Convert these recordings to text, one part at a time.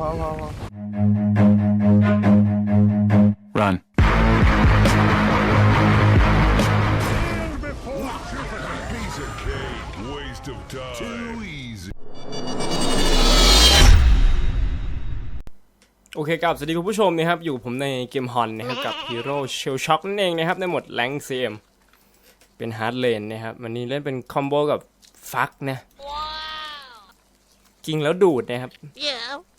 พอพอพอ Run. โอเคครับ สวัสดีคุณผู้ชมนะครับ อยู่ผมในเกมฮอนนะครับ กับฮีโร่เชลช็อคนั่นเองนะครับ ในหมดแรงซีเอ็มเป็นฮาร์ดเลนนะครับ วันนี้เล่นเป็นคอมโบกับฟักนะ กิงแล้วดูดนะครับ Yeah.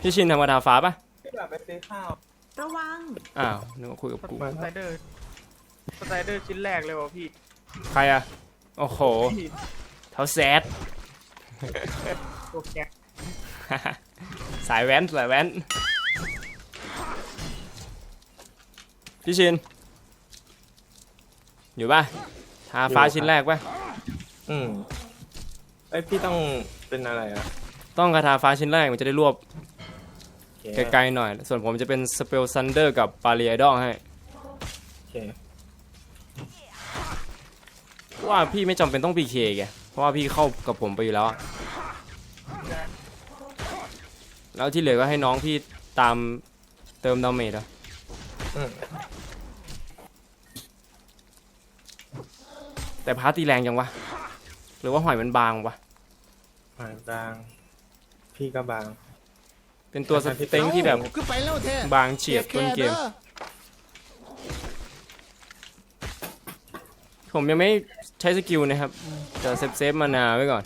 พี่ชินธรรมดาฟ้าปะที่แบบไปซื้อข้าวระวังอ้าวนึกว่าคุยกับกูมาสไลเดอร์สไลเดอร์ชิ้นแรกเลยวะพี่ใครอะโอ้โหเท้าแซดตัวแก๊กสายแว้นสายแว้น พี่ชิน อยู่ปะทาฟ้าชิ้นแรกปะอืมไอยพี่ต้องเป็นอะไรอะต้องคาถาฟ้าชิ้นแรกมันจะได้รวบโอเค ไกลๆหน่อย ส่วนผมจะเป็นสเปลซันเดอร์กับบาเรียดองให้โอเคว่าพี่ไม่จำเป็นต้องพีเคแกเพราะว่าพี่เข้ากับผมไปอยู่แล้วอะแล้วที่เหลือก็ให้น้องพี่ตามเติมดาเมจอะอืมแต่พาร์ตตีแรงจังวะ หรือว่าหอยมันบางวะหายบาง พี่ก็บาง เป็นตัวสเต็งที่แบบคือไปแล้วแท้บางเฉียบต้นเกม ผมยังไม่ใช้สกิลนะครับจะเซฟเซฟมานาไว้ก่อน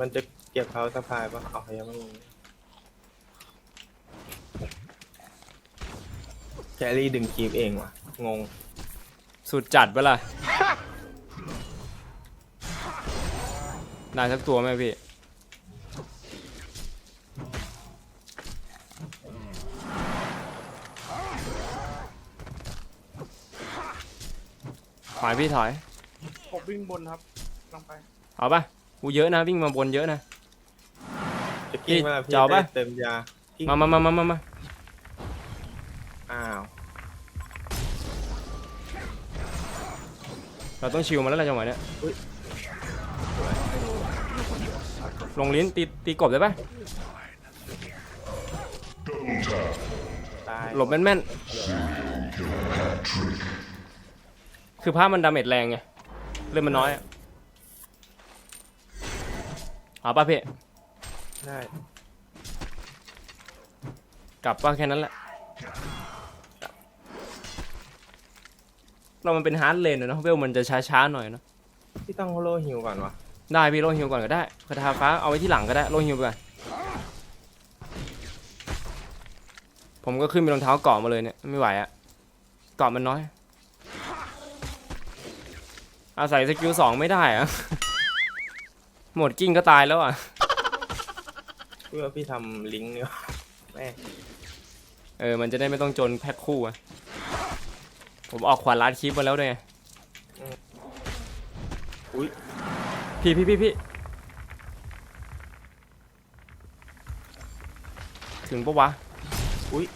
มันจะเก็บเขาสะพายปะเอายังไม่มีแครี่ดึงคีบเองว่ะ งง สุดจัดเวล่ะได้สักตัวไหมพี่ ถอยพี่ถอย ผมวิ่งบนครับลงไปเอาปะกูเยอะนะวิ่งมาบนเยอะนะ จะกิ้งเวลาพี่จะเอาปะ ได้เติมยากิ้งมามามามามามาอ้าวเราต้องชิวมาแล้วล่ะจังหวะเนี้ยลงลิ้นตีตีกบได้ปะตายหลบแม่นๆ คือภาพมันดาเมจแรงไงเลือดมันน้อยอะเอาป่ะพี่ได้กลับป่ะแค่นั้นแหละเรามันเป็นฮาร์ดเลนอะเนาะเวลมันจะช้าๆหน่อยเนาะพี่ต้องโลฮิวก่อนวะได้พี่โลฮิวก่อนก็ได้คาถาฟ้าเอาไว้ที่หลังก็ได้โลฮิวไปก่อนผมก็ขึ้นไปรองเท้าเกาะมาเลยเนี่ยไม่ไหวอะเกาะมันน้อย อาศัยสกิลสองไม่ได้อะหมดกิ้งก็ตายแล้วอะเพื่อพี่ทำลิงก์เนี่ยแม่งเออ มันจะได้ไม่ต้องจนแพ็คคู่อะผมออกขวานลาดคลิปมาแล้วด้วยไงอุ้ยพี่พี่พี่พี่ถึงปะวะ อุ้ย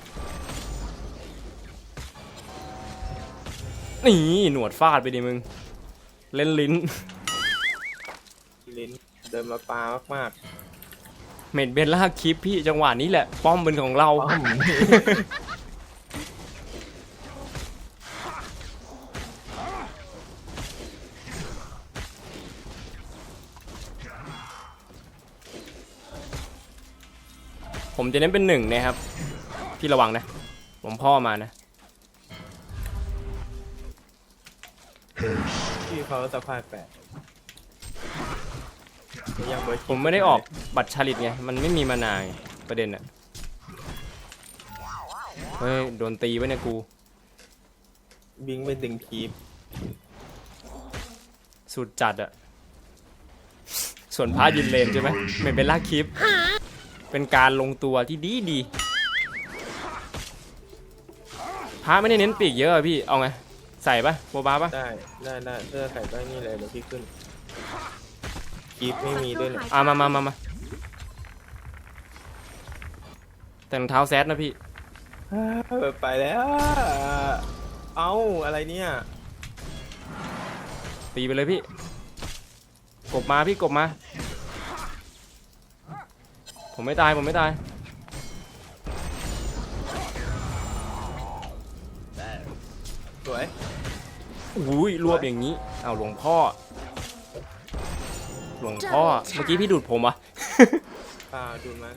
นี่หนวดฟาดไปดิมึง เล่นลิ้น ลิ้นเดินมาปลามากเมดเบนล่าคลิปพี่จังหวะนี้แหละ ป้อมเป็นของเราๆป้อมผมจะเน้นเป็นหนึ่งนะครับ พี่ระวังนะ ผมพ่อมานะ เขาสะพายแปดยังเบอร์ผมไม่ได้ออกบัตรชาลิตไง มันไม่มีมานาวไงประเด็นอะเฮ้ย โดนตีไว้เนี่ยกูบิงไปดึงคีบสุดจัดอะส่วนพายินเลนใช่ไหมไม่เป็นลากคลิป เป็นการลงตัวที่ดีดีพาไม่ได้เน้นปีกเยอะอะพี่ เอาไง ใส่ปะโบบาปะได้ได้ได้เสื้อใส่ได้นี่เลยเดี๋ยวพี่ขึ้นคีบไม่มีด้วยเนี่ยอะมามามามาแต่รองเท้าแซดนะพี่เออไปแล้ว เอาอะไรเนี่ยตีไปเลยพี่ กบมาพี่กบมา ผมไม่ตายผมไม่ตาย สวยอุ้ยรวบอย่างนี้เอาหลวงพ่อ หลวงพ่อ เมื่อกี้พี่ดูดผมวะป่าดูมัน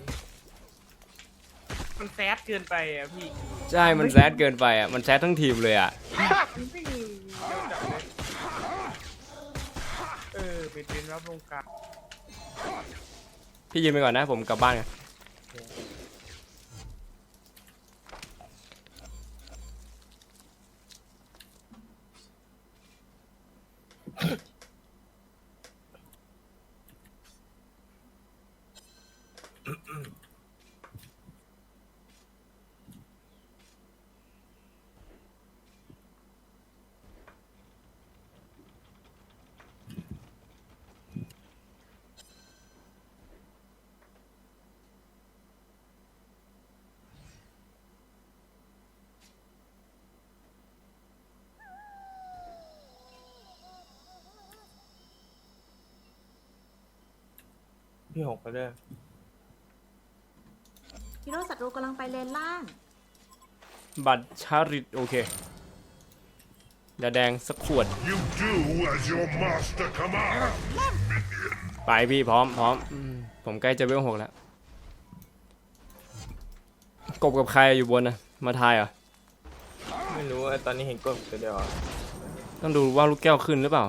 มันแซดเกินไปอะพี่ใช่มันแซดเกินไปอะมันแซดทั้งทีมเลยอะมันวิ่งเร็วจัดเลยเออเป็นเป็นรับลงกลางพี่ยืนไปก่อนนะผมกลับบ้านกัน うん。 พี่หกก็ได้ฮีโร่ศัตรูกำลังไปเลนล่าง บัตรชาริตโอเคยาแดงสักขวด You do as your master commands. ไปพี่พร้อมพร้อมอืมผมใกล้จะเวลหกแล้ว กบกับใครอยู่บนนะมาทายเหรอะ ไม่รู้ว่าตอนนี้เห็นกบตัวเดียวอะต้องดูว่าลูกแก้วขึ้นหรือเปล่า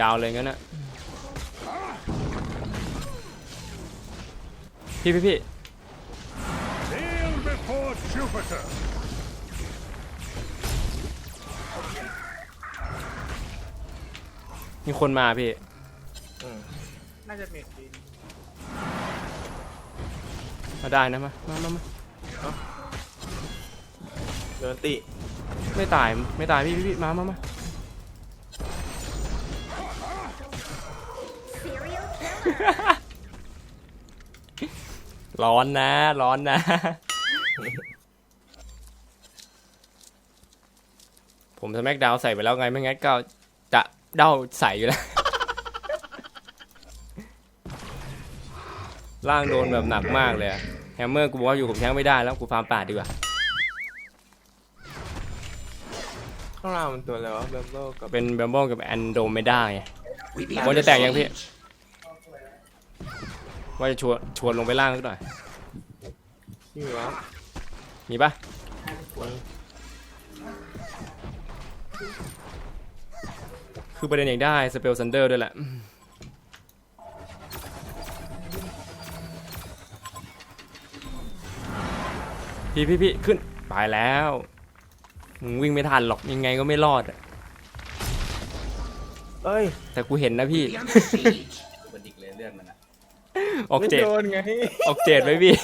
ยาวเลยงั้นนะพี่พี่พี่ Kneel before Jupiter. มีคนมาพี่อืมน่าจะเมดดีมาได้นะมา มามามาเดินติ ไม่ตาย ไม่ตายพี่พี่พี่มามามา ร้อนนะ ร้อนนะ ผมสแม็กดาวใส่ไปแล้วไงไม่งั้นก็จะเด้าใส่อยู่แล้ว ล่างโดนแบบหนักมากเลยอะแฮมเมอร์กูบอกว่าอยู่กับแท้งไม่ได้แล้วกูฟาร์มป่าดีกว่า ข้างล่างมันตัวอะไรวะแบมเบิลกับเป็นแบมโบกับแอนโดเมดาไงบอลจะแตกยังพี่ ว่าจะชวนชวนลงไปล่างสักหน่อยพี่วะมีปะคือประเด็นอยากได้สเปลซันเดอร์ด้วยแหละ พี่พี่พี่ขึ้นไปแล้วมึงวิ่งไม่ทันหรอกยังไงก็ไม่รอดอะเอ้ย แต่กูเห็นนะพี่ ออกไม่เจ็ดโดนไงออกเจ็ดไหมพี่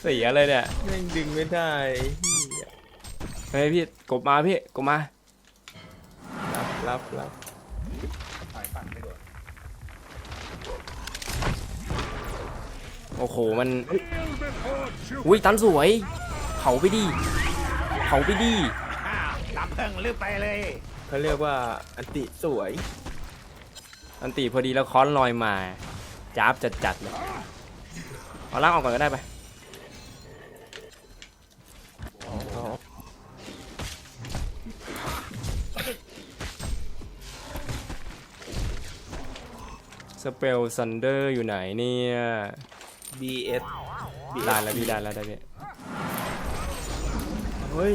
เสียเลยเนี่ยแม่งดึงไม่ได้เหี้ยเฮ้ยพี่กบมาพี่กบมารับรับรับต่อยปั่นไม่โดนโอ้โหมัน Kneel before Jupiter. อุ้ยตันสวยเผาไปดิเผาไปดิรับเพิ่งลืมไปเลยเขาเรียกว่าอันติสวย อันตีพอดีแล้วค้อนลอยมาจ้าบจัดจัดๆเลยเอาล่างออกก่อนก็ได้ไปสเปลซันเดอร์อยู่ไหนเนี่ย BS ได้แล้วพี่ได้แล้วได้พี่เฮ้ย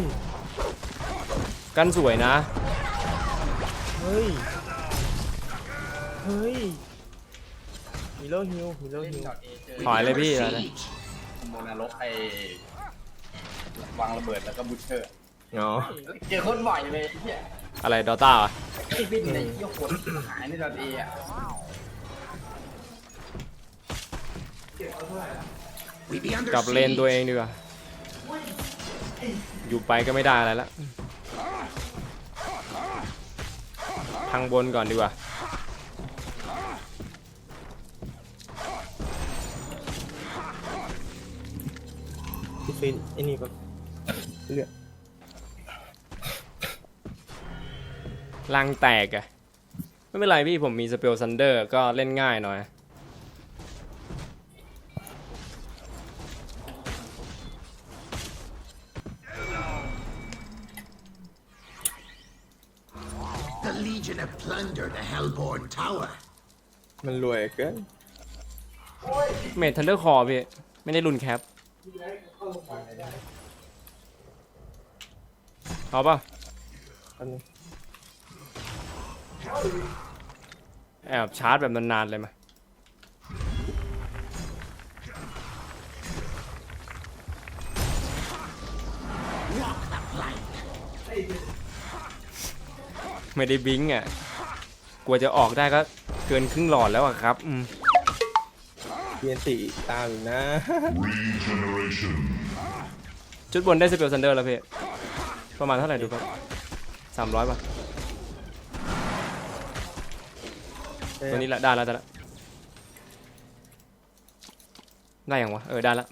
กันสวยนะ เฮ้ยเฮ้ยฮีโร่ฮิวฮีโร่เล่นฮิวดอทเอเจอถอยเลยพี่อะไรโมนรกไอ้วางระเบิดแล้วก็บูชเชอร์อ๋อเจอคนบ่อยเลยไอ้เหี้ยอะไรดอต้าอะไอ้บินในเที่ยวคนหายในดอทเออะกลับเลนตัวเองดีกว่าอยู่ไปก็ไม่ได้อะไรละทางบนก่อนดีกว่า ฟินไอ้นี่แบบเลือดลังแตกอะไม่เป็นไรพี่ผมมีสเปลซันเดอร์ก็เล่นง่ายหน่อย The Legion have plundered the Hellborn Tower. มันรวยเกินเมททันเดอร์คอพี่ ไม่ได้รุนแคป เอาป่ะอันนี้แอบชาร์จแบบนานๆเลยมาไม่ได้บิงอะ กลัวจะออกได้ก็เกินครึ่งหลอดแล้วอะครับ อืม เบียนตีตามอยู่นะ Regeneration. จุดบนได้สเปลซันเดอร์แล้วพี่ประมาณเท่าไหร่ดูครับสามร้อยป่ะตัวนี้แหละได้แล้วได้แล้วได้ยังวะเออได้แล้ว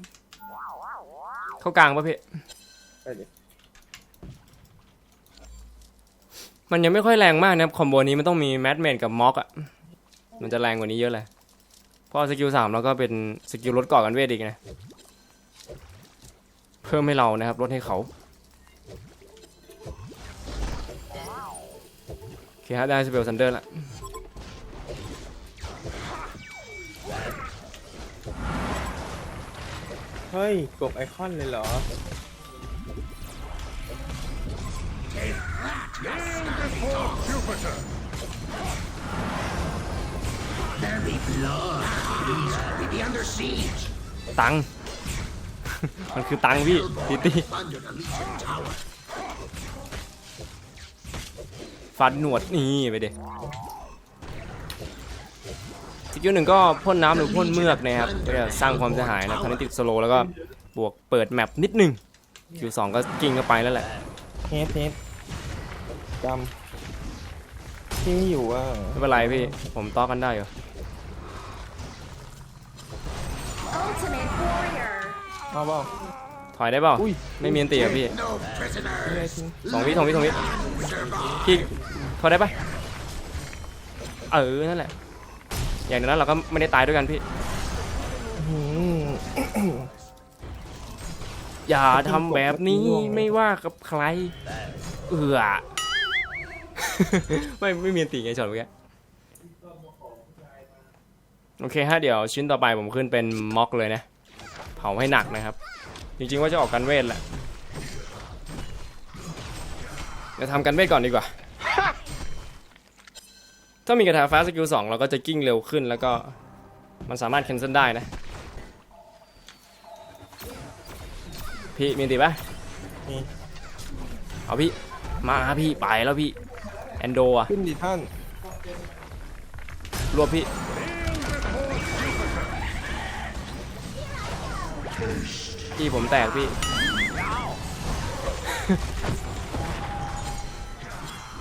เข้ากลางป่ะพี่ไปดิมันยังไม่ค่อยแรงมากนะครับคอมโบนี้มันต้องมีแมทเมนกับม็อกอะมันจะแรงกว่านี้เยอะเลยเพราะสกิลสามแล้วก็เป็นสกิลลดก่อกันเวทอีกนะ เพิ่มให้เรานะครับลดให้เขาโอเคฮะได้สเปลซันเดอร์ละเฮ้ย กบไอคอนเลยเหรอ Jupiter. Very blood. ตังค์มันคือตังค์พี่ตีตี Plundered the Legion Tower. ฟันหนวดนี่ไปดิสกิลหนึ่งก็พ่นน้ำหรือพ่นเมือกนะครับก็จะสร้างความเสียหายนะคราวนี้ติดสโลว์แล้วก็บวกเปิดแมปนิดหนึงคิวสองก็กิ้งเข้าไปแล้วแหละเฮดเฮดจำที่ไม่อยู่อะไม่เป็นไรพี่ ผมต้อกันได้อยู่ เอาเปล่าถอยได้เปล่าอุ้ยไม่มีอันตีอะพี่ No prisoners. ไม่ได้ทิ้งสองวิสองวิสองวิ Survive. พี่ถอยได้ปะเออนั่นแหละ อย่างนั้นเราก็ไม่ได้ตายด้วยกันพี่อืมอย่าทำแบบนี้ไม่ว่ากับใคร เอือไม่ไม่มีอันตีไงช็อตเมื่อกี้ โอเคฮะเดี๋ยวชิ้นต่อไปผมขึ้นเป็นม็อกเลยนะ เผาให้หนักนะครับ จริงๆว่าจะออกกันเวทแหละเดี๋ยวทำกันเวทก่อนดีกว่า ถ้ามีกระถาฟ้าสกิลสองเราก็จะกิ้งเร็วขึ้นแล้วก็มันสามารถแคนเซิลได้นะ พี่มีอันตีปะมีเอาพี่ มาพี่ ไปแล้วพี่ แอนโดอะขึ้นดิท่าน รวบพี่ พี่ผมแตกพี่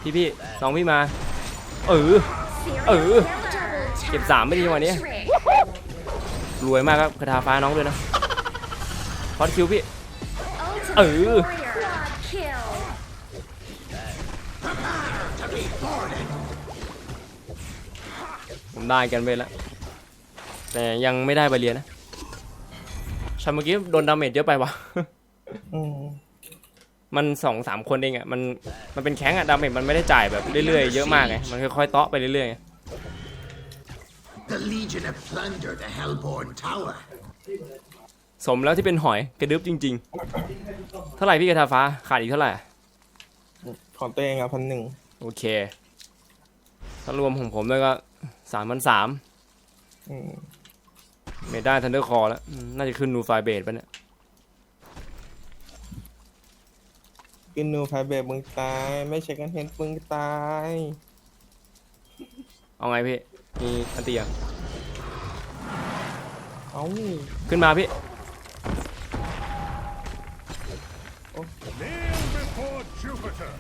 พี่พี่น้องพี่มา เออ Serial Ừ. Double เก็บสามไม่ดีวันนี้ รวยมากครับคาถาฟ้าน้องด้วยนะพอดคิวพี่ Ultimate Ừ. Warrior Quad Kill ผมได้กันไปแล้ว แต่ยังไม่ได้ใบเรียนนะ ชันเมื่อกี้โดนดาเมจเยอะไปวะอืมมันสองสามคนเองอะมันมันเป็นแข้งอะดาเมจมันไม่ได้จ่ายแบบเรื่อยๆเยอะมากไงมันค่อยๆเตาะไปเรื่อยๆไง The Legion have plundered the Hellborn Tower. สมแล้วที่เป็นหอยกระดึบจริง ๆ เท่าไหร่พี่กระทาฟ้าขาดอีกเท่าไหร่ ของตัวเองอะพันหนึ่งโอเค ถ้ารวมของผมด้วยก็สามพันสามอืม เมดได้ทันเดอร์คอแล้วอืมน่าจะขึ้นนูไฟเบดปะเนี่ย กินนูไฟเบรมึงตาย ไม่ใช่กันเห็นมึงตายเอาไงพี่ มีอันเตียเอ้าขึ้นมาพี่ Kneel before Jupiter.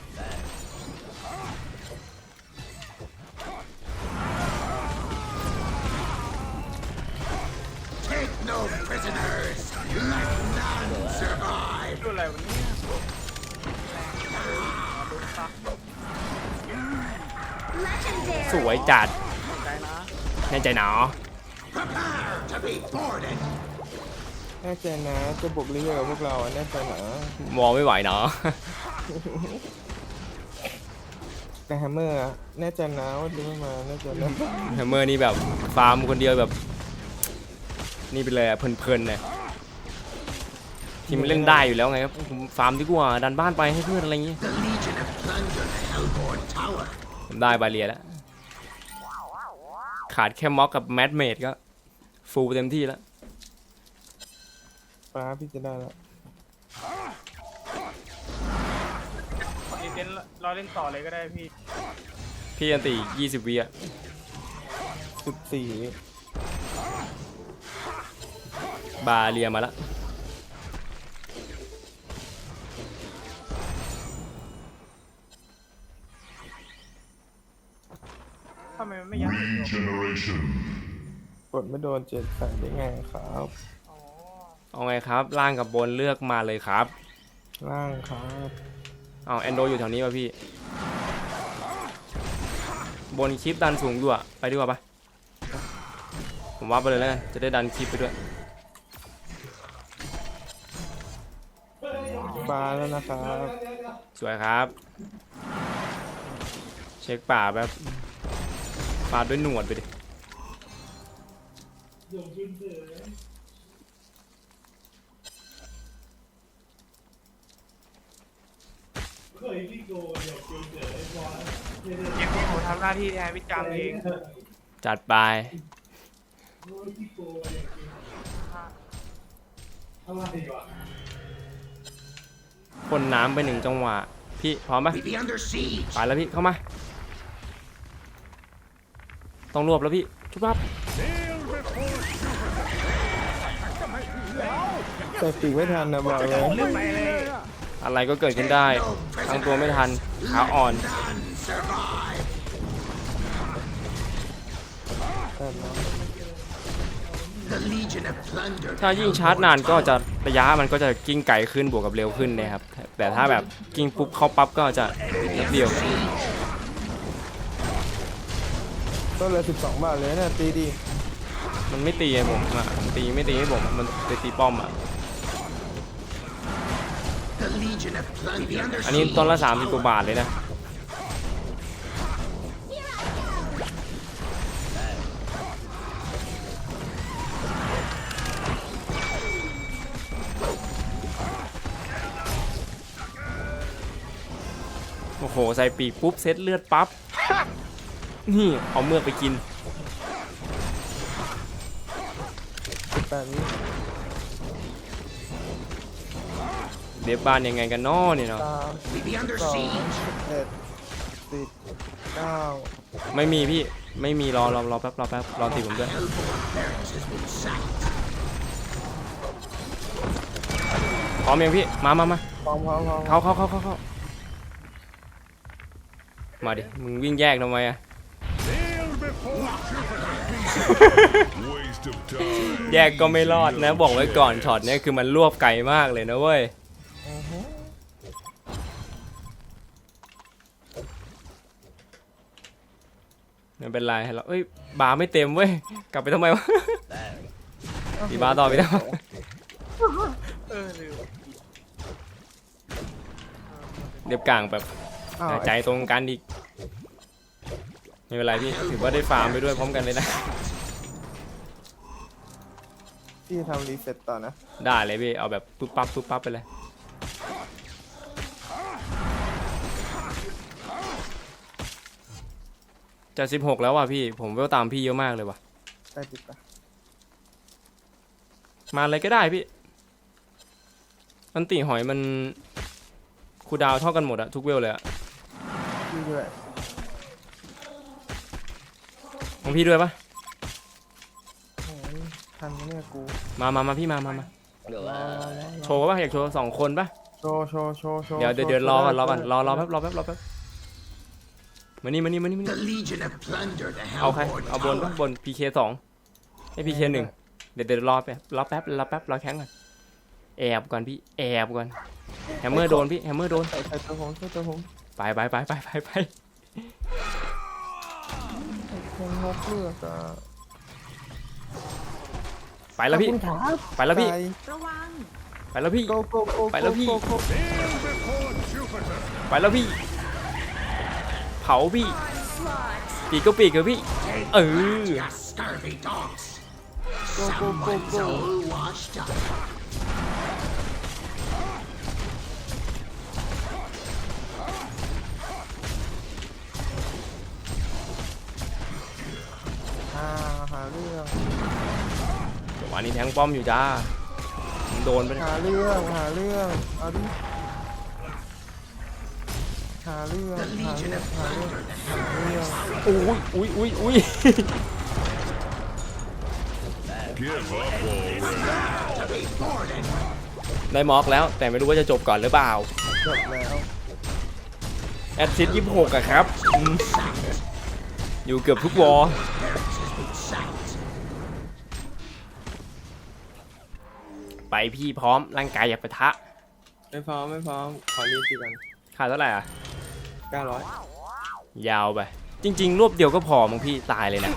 อะไรวันนี้ดูซักส Legendary. วยจัดใจนะแน่ใจหนอ Prepare to be boarded. แน่ใจนะจะบุกลิเวอร์กับพวกเราอะแน่ใจนะมองไม่ไหวเนาะแต่แฮมเมอร์อะแน่ใจนะว่าจะไม่มาแน่ใจนะแฮมเมอร์นี่แบบฟาร์มคนเดียวแบบ นี่ไปเลยอะเพลินๆเลย ทีมมันเล่นได้อยู่แล้วไงครับผมฟาร์มดีกว่าดันบ้านไปให้เพื่อนอะไรอย่างงี้ The Legion have plundered the Hellborn Tower. ผมได้บาเรียแล้ว ขาดแค่ม็อกกับแมดเมดก็ ฟูลเต็มที่แล้วป้าพี่จะได้แล้วเอเจนรอเล่นต่อเลยก็ได้พี่ พี่อันตี20วิอะสิบสี่บาเรียมาแล้ว ทำไมมันไม่ยัดติดลง Regeneration. กดไม่โดนเจ็ดใส่ได้ไงครับ อ๋อเอาไงครับ ล่างกับบนเลือกมาเลยครับล่างครับเอาแอนโดอยู่แถวนี้ป่ะพี่ บนคลิปดันสูงด้วยไปดีกว่าปะผมว่าไปเลยแล้วกันจะได้ดันคลิปไปด้วยปลาแล้วนะครับสวยครับ เช็คป่าแบบ ปาดด้วยหนวดไปดิเกมนี้ผมทำหน้าที่แทนพี่จำเองจัดไปพ่นน้ำไปหนึ่งจังหวะ พี่พร้อมปะ We be under siege. ไปแล้วพี่เข้ามา ต้องรวบแล้วพี่ชุบปั๊บใส่ปีกไม่ทันนะบอกเลยอะไรก็เกิดขึ้นได้ตั้งตัวไม่ทันขาอ่อน None survive. แต่น้อง The Legion have plundered ถ้ายิ่งชาร์จนานก็จะระยะมันก็จะกิ้งไกลขึ้นบวกกับเร็วขึ้นนะครับแต่ถ้าแบบกิ้งปุ๊บเข้าปั๊บก็จะนิดเดียว ต้นละสิบสองบาทเลยเนี่ยตีดีมันไม่ตีไอ้ผมอะมันตีไม่ตีให้ผมอะมันไปตีป้อมอะ The Legion have plugged the under อันนี้ต้นละ30กว่าบาทเลยนะ โอ้โห ใส่ปีกปุ๊บ เซตเลือดปั๊บ นี่เอาเมือกไปกินสิบแปดวิเดฟบ้านยังไงกันน้อเนี่ยเนาะสาม We be under สอง siege. เอ็ดสิบเก้าไม่มีพี่ไม่มีรอรอรอแป๊บรอแป๊บรอตีผมด้วย Hellborn barracks has been sacked. พร้อมยังพี่มามามาพร้อมพร้อมพร้อมเข้าเข้าเข้าเข้าเข้ามาดิมึงวิ่งแยกทำไมอะ แยกก็ไม่รอดนะ บอกไว้ก่อนช็อตเนี้ยคือมันรวบไกลมากเลยนะเว้ยอือฮึไม่เป็นไรเราเอ้ยบาร์ไม่เต็มเว้ยกลับไปทำไมวะตีบาร์ต่อไปแล้วเออลืมเดี๋ยวกลางแบบอ้าวใจตรงกันอีก ไม่เป็นไรพี่ถือว่าได้ฟาร์มไปด้วยพร้อมกันเลยนะ พี่ทำรีเซ็ตต่อนะ ได้เลยพี่ เอาแบบปุ๊บปั๊บปุ๊บปั๊บไปเลย จะสิบหกแล้วว่ะพี่ ผมเวลตามพี่เยอะมากเลยว่ะ ได้ติดปะมาเลยก็ได้พี่ อันติหอยมันคูลดาวน์เท่ากันหมดอะทุกเวลเลยอะพี่ด้วย ของพี่ด้วยปะโอ้ยทันไหมเนี่ยกูมามามาพี่มามามารอรอรอรอโชว์ปะอยากโชว์สองคนปะโชว์โชว์โชว์โชว์เดี๋ยวเดี๋ยวเดี๋ยวรอก่อนรอก่อนรอรอแป๊บรอแป๊บรอแป๊บมานี่มานี่มานี่มานี่ The Legion have plundered the เอาใคร Hellborn เอาบนปะ Tower. บน PK สองไอ PK หนึ่งเดี๋ยวเดี๋ยวรอแป๊บรอแป๊บรอแป๊บรอแข้งก่อนแอบก่อนพี่แอบก่อนแฮมเมอร์โดนพี่แฮมเมอร์โดนใส่ใส่ตัวผมใส่ตัวผมไปไปไปไปไปไปแท งนกเลือกอะไปแล้วพี่ ขอบคุณครับไปแล้วพี่ ระวัง ไปแล้วพี่ โกโกโกไปแล้วพี่โกโกไปแล้วพี่ เผาพี่ Onslaught. ปีกก็ปีกเถอะพี่ เออ You scurvy dogs. โกโกโก Someone's โก all washed up. วะนี้แทงป้อมอยู่จ้าผมโดนไปหาเรื่องหาเรื่องเอาดิหาเรื่อง The หา Legion เรื่อง have หาเรื่อง plundered the หาเรื่องอุ้ยอุ้ยอุ้ยอุ้ย Give up already. Borden. ได้ม็อกแล้วแต่ไม่รู้ว่าจะจบก่อนหรือเปล่า จบแล้วแอดซิดยี่สิบหกอะครับอืมอยู่เกือบทุกวอล Sacked. ไปพี่พร้อมร่างกายอย่าปะทะไม่พร้อมไม่พร้อมขอรีบตีกันค่าเท่าไหร่อะ900ยาวไป จริง ๆ รวบเดียวก็พอมั้งพี่ตายเลยนะ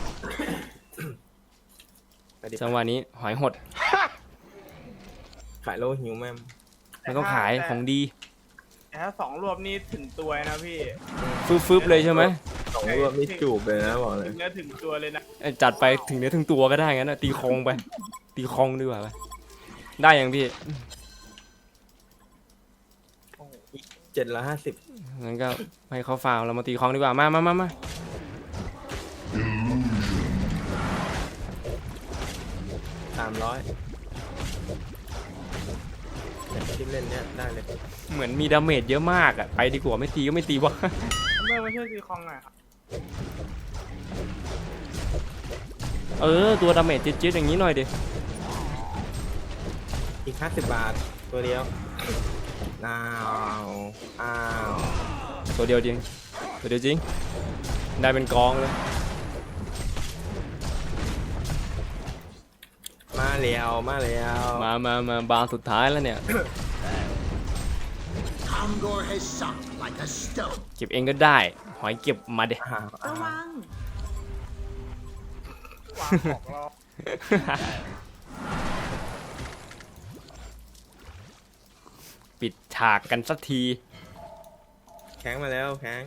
ไปดิจังหวะนี้หอยหด ขายโลหิวแม่มไม่ต้องขายของดีแต่ถ้าสองรวบนี่ถึงตัวนะพี่ฟึบๆเลยใช่ไหมสองรวมนี่จูบเลยนะบอกเลยถึงเนื้อถึงตัวเลยนะเอ้ยจัดไปถึงเนื้อถึงตัวก็ได้งั้นนะตีคองไป ตีคองดีกว่าไป ได้ยังพี่เจ็ดละห้าสิบงั้นก็ให้เขาฟาวเรามาตีคองดีกว่ามามามามาสามร้อยที่เล่นเนี้ยได้เลยเหมือนมีดาเมจเยอะมากอะไปดีกว่าไม่ตีก็ไม่ตีวะเมื่อมาช่วยตีคองหน่อยครับเออตัวดาเมจจิ๊ดๆอย่างนี้หน่อยดิ อีกห้าสิบบาท ตัวเดียวอ้าวอ้าวตัวเดียวจริง ตัวเดียวจริง ได้เป็นกองเลย มาแล้วมาแล้วมามามาบาร์สุดท้ายแล้วเนี่ย Comgor has sunk like a stone. เก็บเองก็ได้ หอยเก็บมาเด็ อ้าวอ้าวระวัง วางของเรา ปิด ฉากกันสักที แข้งมาแล้วแข้ง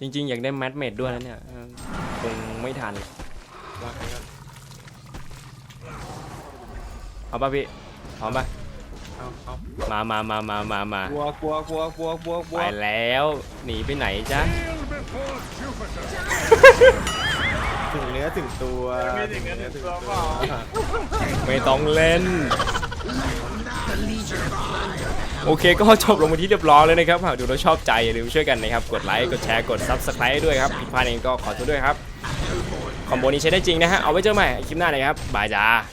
จริงๆ อยากได้แมทเมดด้วยนะเนี่ยเออคงไม่ทัน วางแข้งก่อนเอาป่ะพี่พร้อมป่ะ เอาเอามามามามามามา กลัวกลัวกลัวกลัวกลัวกลัวไปแล้ว หนีไปไหนจ๊ะ อถึงตัวไม่ถึงเนื้อถึงตัวเปล่า ไม่ต้องเล่น The Legion have plundered โอเคก็จบลงมาที่เรียบร้อยเลยนะครับหากดูแล้วชอบใจ อย่าลืมช่วยกันนะครับ กดไลค์ กดแชร์ กด Subscribe ด้วยครับผิดพลาดเองก็ขอโทษด้วยครับ คอมโบนี้ใช้ได้จริงนะฮะ เอาไว้เจอใหม่คลิปหน้าเลยครับ บายจ้า